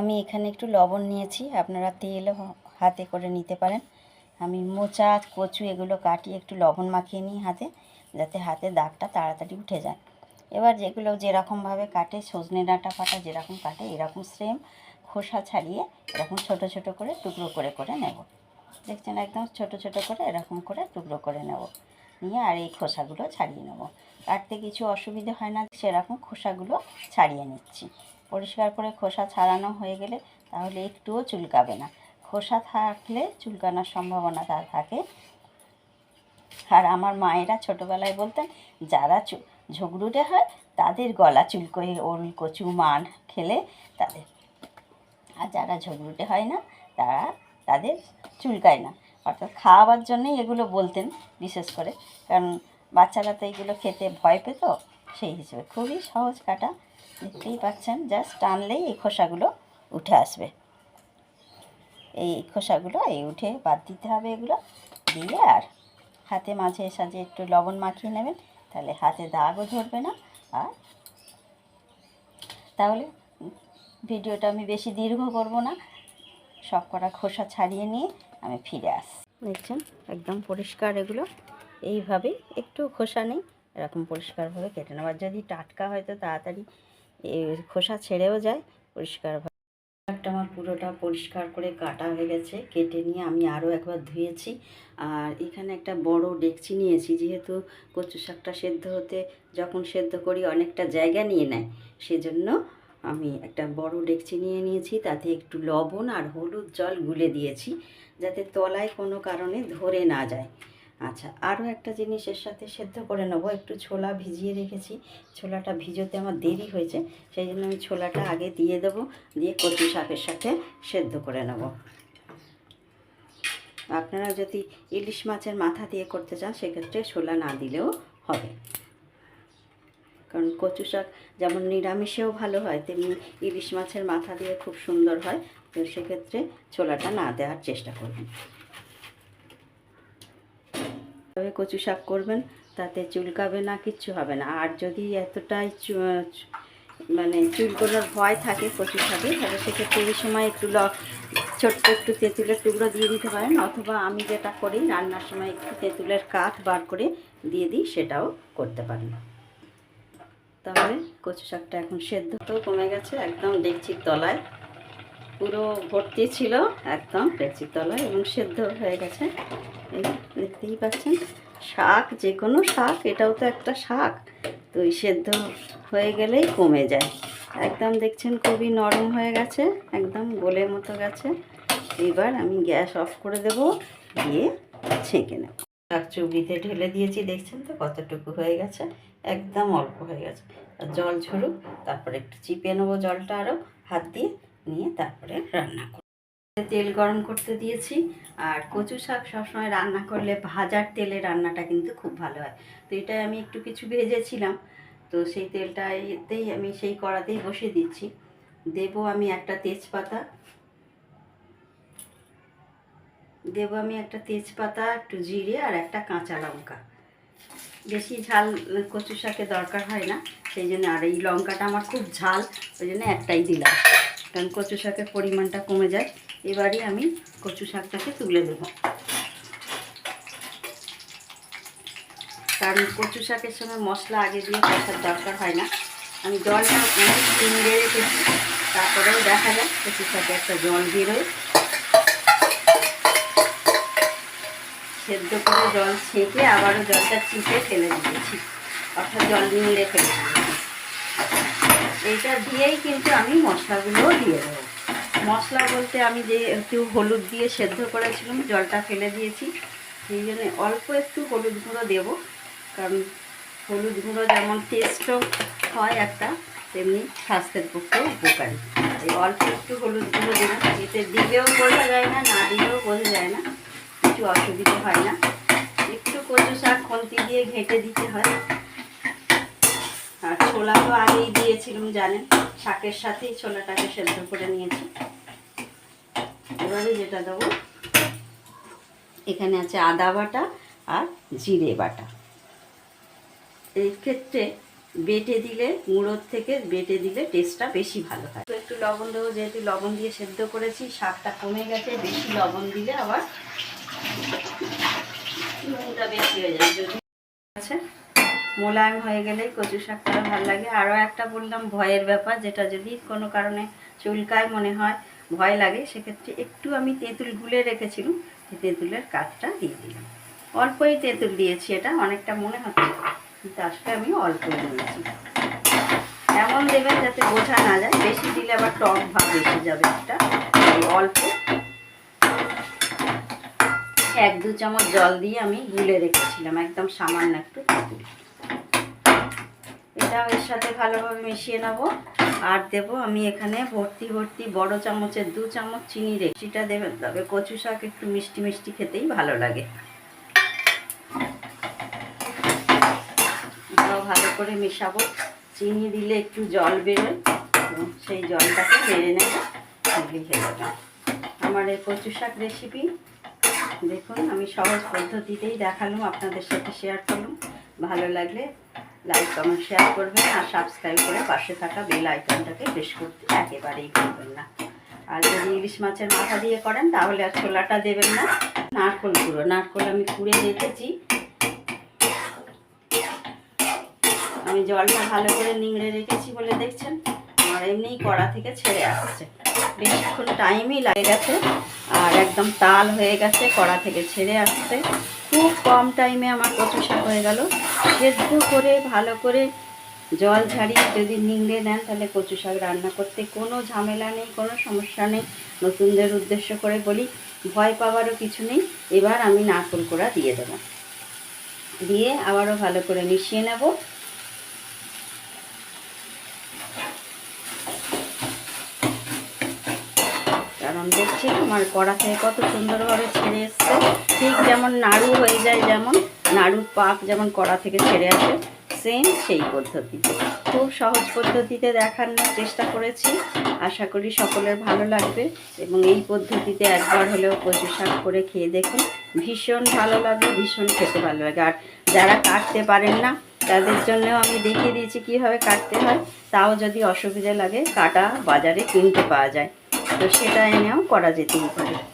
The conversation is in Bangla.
আমি এখানে একটু লবণ নিয়েছি, আপনারা তেলও হাতে করে নিতে পারেন। আমি মোচা, কচু এগুলো কাটিয়ে একটু লবণ মাখিয়ে নিই হাতে, যাতে হাতে দাগটা তাড়াতাড়ি উঠে যায়। এবার যেগুলো যেরকমভাবে কাটে, সজনে ডাঁটা ফাটা যেরকম কাটে, এরকম সেম খোসা ছাড়িয়ে এরকম ছোট ছোট করে টুকরো করে করে নেব। দেখছেন একদম ছোট ছোট করে এরকম করে টুকরো করে নেব। নিয়ে আর এই খোসাগুলো ছাড়িয়ে নেব। কাটতে কিছু অসুবিধে হয় না, সেরকম খোসাগুলো ছাড়িয়ে নিচ্ছি। পরিষ্কার করে খোসা ছাড়ানো হয়ে গেলে তাহলে একটুও চুলকাবে না। খোসা থাকলে চুলকানোর সম্ভাবনা তা থাকে। আর আমার মায়েরা ছোটোবেলায় বলতেন, যারা চু ঝগড়ুটে হয়, তাদের গলা চুলকোয় ওল, কচু, মান খেলে তাদের। আর যারা ঝগড়ুটে হয় না, তারা তাদের চুলকায় না। অর্থাৎ খাওয়াবার জন্যই এগুলো বলতেন বিশেষ করে। কারণ বাচ্চারা তো এগুলো খেতে ভয় পেত, সেই হিসেবে খুবই সহজ কাটা দেখতেই পাচ্ছেন জাস্ট টানলেই এই খোসাগুলো উঠে আসবে। এই খোসাগুলো এই উঠে বাদ দিতে হবে এগুলো, দিয়ে আর হাতে মাঝে সাঝে একটু লবণ মাখিয়ে নেবেন, তাহলে হাতে দাগও ধরবে না। আর তাহলে ভিডিওটা আমি বেশি দীর্ঘ করব না, সব কটা খোসা ছাড়িয়ে নিয়ে আমি ফিরে আস দেখছেন, একদম পরিষ্কার এগুলো। এইভাবে একটু খোসা নেই, এরকম পরিষ্কারভাবে কেটে আর যদি টাটকা হয় তো তাড়াতাড়ি খোসা ছেড়েও যায় পরিষ্কারভাবে একটা আমার পুরোটা পরিষ্কার করে কাটা হয়ে গেছে, কেটে নিয়ে আমি আরও একবার ধুয়েছি। আর এখানে একটা বড় ডেকচি নিয়েছি যেহেতু কচু শাকটা সেদ্ধ হতে যখন সেদ্ধ করি অনেকটা জায়গা নিয়ে নেয়, সেজন্য আমি একটা বড় ডেকচি নিয়ে নিয়েছি, তাতে একটু লবণ আর হলুদ জল গুলে দিয়েছি, যাতে তলায় কোনো কারণে ধরে না যায়। আচ্ছা আরও একটা জিনিস এর সাথে সেদ্ধ করে নেব। একটু ছোলা ভিজিয়ে রেখেছি। ছোলাটা ভিজোতে আমার দেরি হয়েছে, সেই জন্য আমি ছোলাটা আগে দিয়ে দেবো, দিয়ে কচু শাকের সাথে সেদ্ধ করে নেব। আপনারা যদি ইলিশ মাছের মাথা দিয়ে করতে চান, সেক্ষেত্রে ছোলা না দিলেও হবে। কারণ কচু শাক যেমন নিরামিষেও ভালো হয়, তেমনি ইলিশ মাছের মাথা দিয়ে খুব সুন্দর হয়, তো সেক্ষেত্রে ছোলাটা না দেওয়ার চেষ্টা করবেন। তবে কচু শাক করবেন, তাতে চুলকাবে না, কিচ্ছু হবে না। আর যদি এতটাই মানে চুলকোনোর ভয় থাকে কচু শাকে, তাহলে সেক্ষেত্রে এই সময় একটু ছোট্ট একটু তেঁতুলের টুকরো দিয়ে দিতে পারেন, অথবা আমি যেটা করি, রান্নার সময় একটু তেঁতুলের কাঠ বার করে দিয়ে দিই, সেটাও করতে পারেন। তাহলে কচু শাকটা এখন সেদ্ধটাও কমে গেছে, একদম দেখছি তলায়। পুরো ভর্তি ছিল একদম ডেকচির তলায় এবং সেদ্ধ হয়ে গেছে। এই দেখতেই পাচ্ছেন, শাক যে কোনো শাক, এটাও তো একটা শাক। তো ওই সেদ্ধ হয়ে গেলেই কমে যায়। একদম দেখছেন খুবই নরম হয়ে গেছে, একদম গোলের মতো গেছে। এবার আমি গ্যাস অফ করে দেব, দিয়ে ছেঁকে নেব। শাক চুবড়িতে ঢেলে দিয়েছি, দেখছেন তো কতটুকু হয়ে গেছে? একদম অল্প হয়ে গেছে। আর জল ঝরুক, তারপরে একটু চিপে নেব জলটা আরও, হাত দিয়ে নিয়ে তারপরে রান্না করব। তেল গরম করতে দিয়েছি আর কচু শাক সবসময় রান্না করলে ভাজার তেলে রান্নাটা কিন্তু খুব ভালো হয়। তো এটাই আমি একটু কিছু ভেজেছিলাম। তো সেই তেলটা এতেই আমি সেই কড়াতেই বসিয়ে দিচ্ছি। দেবো আমি একটা তেজপাতা। দেবো আমি একটা তেজপাতা, একটু জিরে আর একটা কাঁচা লঙ্কা। বেশি ঝাল কচু শাকে দরকার হয় না, সেই জন্য আর এই লঙ্কাটা আমার খুব ঝাল, ওই জন্য একটাই দিলাম। কারণ কচু শাকের পরিমাণটা কমে যায় এবারই আমি কচু শাকটাকে তুলে দেব কারণ কচু শাকের সময় মশলা আগে দিয়ে কষার দরকার হয় না। আমি জলটা অনেক দিন দিয়ে রেখেছি, তারপরেও দেখা যায় কচু শাকে একটা জল বেরোয় সেদ্ধ করে জল ছেঁকে আবারও জলটা চিপে ফেলে দিয়েছি। অর্থাৎ জল নিংড়ে ফেলে দিয়েছি। এইটা দিয়েই কিন্তু আমি মশলাগুলোও দিয়ে দেবো। মশলা বলতে আমি যে একটু হলুদ দিয়ে সেদ্ধ করেছিলাম, জলটা ফেলে দিয়েছি। সেই জন্য অল্প একটু হলুদ গুঁড়ো দেবো। কারণ হলুদ গুঁড়ো যেমন টেস্টও হয় একটা, তেমনি স্বাস্থ্যের পক্ষেও উপকারী। এই অল্প একটু হলুদ গুঁড়ো দেবো এতে দিলেও বোঝা যায় না না দিলেও বোঝা যায় না। কিছু অসুবিধা হয় না। একটু কচু শাক খন্তি দিয়ে ঘেঁটে দিতে হয়। ছোলা তো আগেই দিয়েছিলাম, জানেন? শাকের সাথেই ছোলাটাকে সেদ্ধ করে নিয়েছি। এবারে যেটা দেবো, এখানে আছে আদা বাটা আর জিরে বাটা। এই ক্ষেত্রে বেটে দিলে গুঁড়োর থেকে বেটে দিলে টেস্টটা বেশি ভালো হয়। তো একটু লবণ দেবো, যেহেতু লবণ দিয়ে সেদ্ধ করেছি শাকটা কমে গেছে, বেশি লবণ দিলে আবার নুনটা বেশি হয়ে যায়। যদি আছে মোলায়েম হয়ে গেলেই কচু শাকটা ভালো লাগে। আরও একটা বললাম, ভয়ের ব্যাপার, যেটা যদি কোনো কারণে চুলকায় মনে হয়, ভয় লাগে, সেক্ষেত্রে একটু আমি তেঁতুল গুলে রেখেছিলাম তেঁতুলের কাঠটা দিয়ে দিলাম। অল্পই তেঁতুল দিয়েছি এটা, অনেকটা মনে হচ্ছে, কিন্তু আসলে আমি অল্পই দিয়েছি। এমন দেবেন যাতে বোঝা না যায়, বেশি দিলে আবার টক ভাব বেশি যাবে একটা অল্প। এক দু চামচ জল দিয়ে আমি গুলে রেখেছিলাম, একদম সামান্য একটু। এটাও এর সাথে ভালোভাবে মিশিয়ে নেব। আর দেব আমি এখানে ভর্তি ভর্তি বড় চামচের দু চামচ চিনি রেখে সেটা দেবেন তবে কচু শাক একটু মিষ্টি মিষ্টি খেতেই ভালো লাগে। ভালো করে মেশাবো। চিনি দিলে একটু জল বেরোয়। সেই জলটাকে বেড়ে নেব। যাবে আমার এই কচু শাক রেসিপি। দেখুন, আমি সহজ পদ্ধতিতেই দেখালাম, আপনাদের সাথে শেয়ার করলাম। ভালো লাগলে লাইক কমেন্ট শেয়ার করবেন আর সাবস্ক্রাইব করে পাশে থাকা বেল আইকনটাকে প্রেস করতে একেবারেই করবেন না। আর যদি ইলিশ মাছের মাথা দিয়ে করেন, তাহলে আর ছোলাটা দেবেন না। নারকোল কুড়ো নারকোল আমি কুড়ে রেখেছি। আমি জলটা ভালো করে নিংড়ে রেখেছি বলে দেখছেন। আমার এমনিই কড়া থেকে ছেড়ে আসছে। বেশিক্ষণ টাইমই লাগে গেছে আর একদম তাল হয়ে গেছে, কড়া থেকে ছেড়ে আসছে। খুব কম টাইমে আমার কচু শাক হয়ে গেল। সেদ্ধ করে, ভালো করে জল ঝাড়িয়ে যদি নিংড়ে নেন, তাহলে কচু শাক রান্না করতে কোনো ঝামেলা নেই, কোনো সমস্যা নেই। নতুনদের উদ্দেশ্য করে বলি, ভয় পাওয়ারও কিছু নেই। এবার আমি নারকোল কোড়া দিয়ে দেবো। দিয়ে আবারও ভালো করে মিশিয়ে নেব। কারণ দেখছি আমার কড়া থেকে কত সুন্দরভাবে ছেড়ে এসছে। ঠিক যেমন নাড়ু হয়ে যায় যেমন। নাড়ুর পাক যেমন কড়া থেকে ছেড়ে আসে সেম সেই পদ্ধতিতে। খুব সহজ পদ্ধতিতে দেখানোর চেষ্টা করেছি। আশা করি সকলের ভালো লাগবে এবং এই পদ্ধতিতে একবার হলেও কচু শাক করে খেয়ে দেখুন। ভীষণ ভালো লাগে, ভীষণ খেতে ভালো লাগে। আর যারা কাটতে পারেন না, তাদের জন্যও আমি দেখিয়ে দিয়েছি কীভাবে কাটতে হয়। তাও যদি অসুবিধা লাগে, কাটা বাজারে কিনতে পাওয়া যায়। তো সেটা এনেও করা যেতেই পারে।